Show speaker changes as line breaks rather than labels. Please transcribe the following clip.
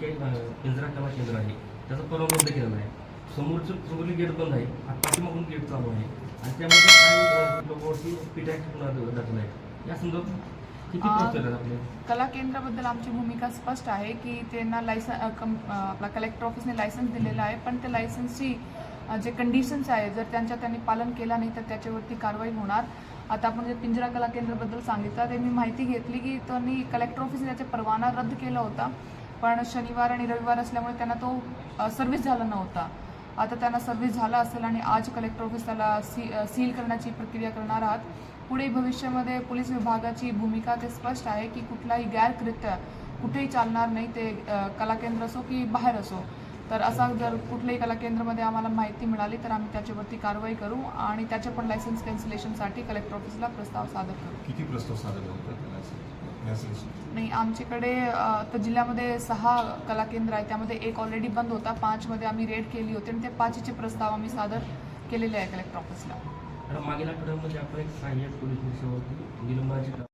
काही अं, पिंजरा कला केंद्र आहे. त्याचा परवाना रद्द केलेला आहे. समोरचं समोरली गेट बंद आहे. आणि पाठीमागून गेट चालू आहे. आणि त्यामध्ये काही लोकांवरती पिटॅक दाखल आहे. या संदर्भात
कला केंद्राबद्दल आमची भूमिका स्पष्ट आहे की त्यांना लायसन आपला कलेक्टर ऑफिसने लायसन्स दिलेलं आहे. पण त्या लायसन्सची जे कंडिशन्स आहे जर त्यांच्या त्यांनी पालन केला नाही तर त्याच्यावरती कारवाई होणार. आता आपण जे पिंजरा कला केंद्राबद्दल सांगितलं ते मी माहिती घेतली की त्यांनी कलेक्टर ऑफिसने त्याचा परवाना रद्द केला होता. पण शनिवार आणि रविवार असल्यामुळे त्यांना तो सर्व्हिस झाला नव्हता. आता त्यांना सर्व्हिस झाला असेल आणि आज कलेक्टर ऑफिस त्याला सी सील करण्याची प्रक्रिया करणार आहात. पुढे भविष्यामध्ये पोलीस विभागाची भूमिका ते स्पष्ट आहे की कुठलाही गैरकृत्य कुठेही चालणार नाही ते कला केंद्र असो की बाहेर असो. तर असा जर कुठल्याही कला केंद्रामध्ये आम्हाला माहिती मिळाली तर आम्ही त्याच्यावरती कारवाई करू आणि त्याच्या पण लायसन्स कॅन्सलेशनसाठी कलेक्टर ऑफिसला प्रस्ताव सादर करू.
किती प्रस्ताव सादर
नाही आमच्याकडे तर जिल्ह्यामध्ये सहा कला केंद्र आहे त्यामध्ये एक ऑलरेडी बंद होता. पाचमध्ये आम्ही रेड केली होती आणि त्या पाचचे प्रस्ताव आम्ही सादर केलेले आहे कलेक्टर ऑफिसला
मागील आठवड्यामध्ये आपण एक सहाय्यक पोलीस निलंबनाची